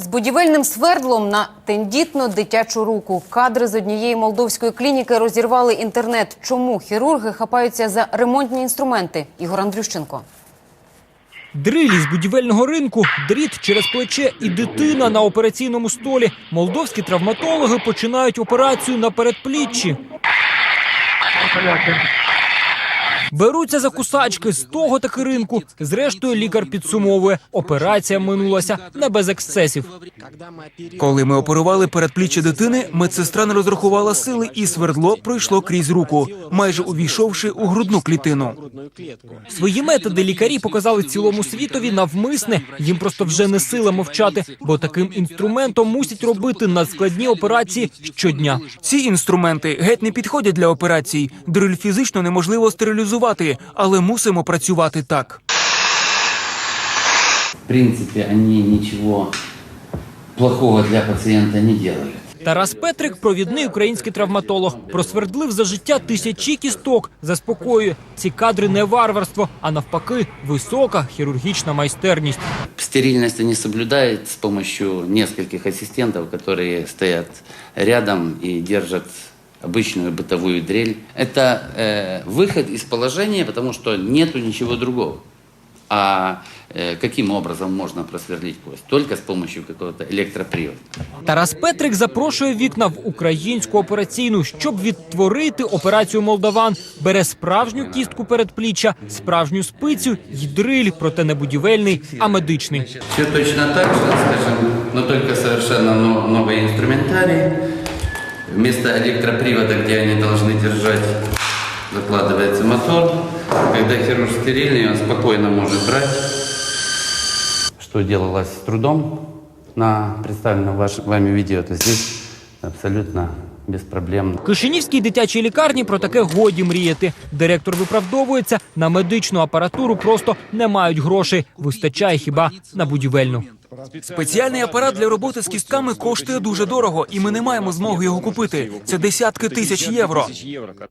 З будівельним свердлом на тендітну дитячу руку. Кадри з однієї молдовської клініки розірвали інтернет. Чому хірурги хапаються за ремонтні інструменти? Ігор Андрющенко. Дрилі з будівельного ринку, дріт через плече і дитина на операційному столі. Молдовські травматологи починають операцію на передпліччі. Беруться за кусачки з того таки ринку. Зрештою, лікар підсумовує, операція минулася не без ексцесів. Коли ми оперували передпліччя дитини, медсестра не розрахувала сили, і свердло пройшло крізь руку, майже увійшовши у грудну клітину. Свої методи лікарі показали цілому світові навмисне. Їм просто вже не сила мовчати, бо таким інструментом мусять робити надскладні операції щодня. Ці інструменти геть не підходять для операцій. Дриль фізично неможливо стерилізувати, але мусимо працювати так. В принципе, они ничего плохого для пациента не делают. Тарас Петрик, провідний український травматолог, просвердлив за життя тисячі кісток. Заспокоює ці кадри не варварство, а навпаки, висока хірургічна майстерність. Стерильность они соблюдают с помощью нескольких ассистентов, которые стоят рядом и держат обычную бытовую дрель. Это э, выход из положения, потому что нету ничего другого. А э, каким образом можно просверлить кость? Только с помощью какого-то электропривода. Тарас Петрик запрошує вікна в українську операційну, щоб відтворити операцію молдаван. Бере справжню кістку передпліччя, справжню спицю й дриль, проте не будівельний, а медичний. Все точно так же, скажем, но только совершенно но- новый инструментарий. Вместо электропривода, где они должны держать, закладывается мотор. Когда хирург стерильный, он спокойно может брать. Что делалось с трудом на представленном ваш- вами видео, то здесь абсолютно беспроблемно. В Кишинівській дитячій лікарні про таке годі мріяти. Директор виправдовується, на медичну апаратуру просто не мають грошей. Вистачає хіба на будівельну. Спеціальний апарат для роботи з кістками коштує дуже дорого, і ми не маємо змоги його купити. Це десятки тисяч євро.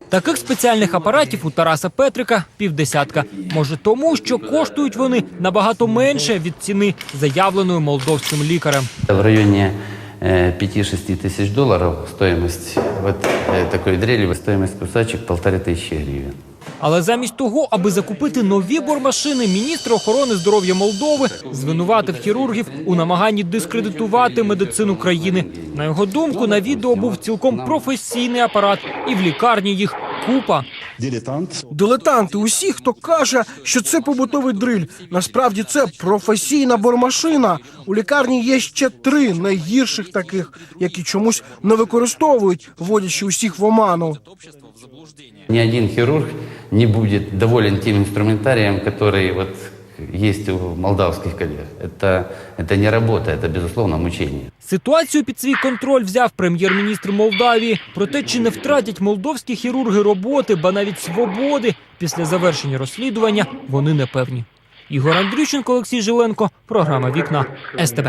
Таких спеціальних апаратів у Тараса Петрика півдесятка. Може тому, що коштують вони набагато менше від ціни, заявленої молдовським лікарем. В районе э, 5-6 тысяч долларов стоимость вот э, такой дрели, стоимость кусачек полторы тысячи гривен. Але замість того, аби закупити нові бормашини, міністр охорони здоров'я Молдови звинуватив хірургів у намаганні дискредитувати медицину країни. На його думку, на відео був цілком професійний апарат, і в лікарні їх купа. Дилетант. Дилетанти, усі, хто каже, що це побутовий дриль. Насправді це професійна бормашина. У лікарні є ще три найгірших таких, які чомусь не використовують, вводячи усіх в оману. Ні один хірург не буде доволен тим інструментарієм, який вот есть у молдавских коллег. Это, это не работа, это, безусловно, мучение. Ситуацію під свій контроль взяв прем'єр-міністр Молдавії. Проте чи не втратять молдовські хірурги роботи, ба навіть свободи після завершення розслідування, вони не певні. Ігор Андрющенко, Олексій Жиленко, програма Вікна СТБ.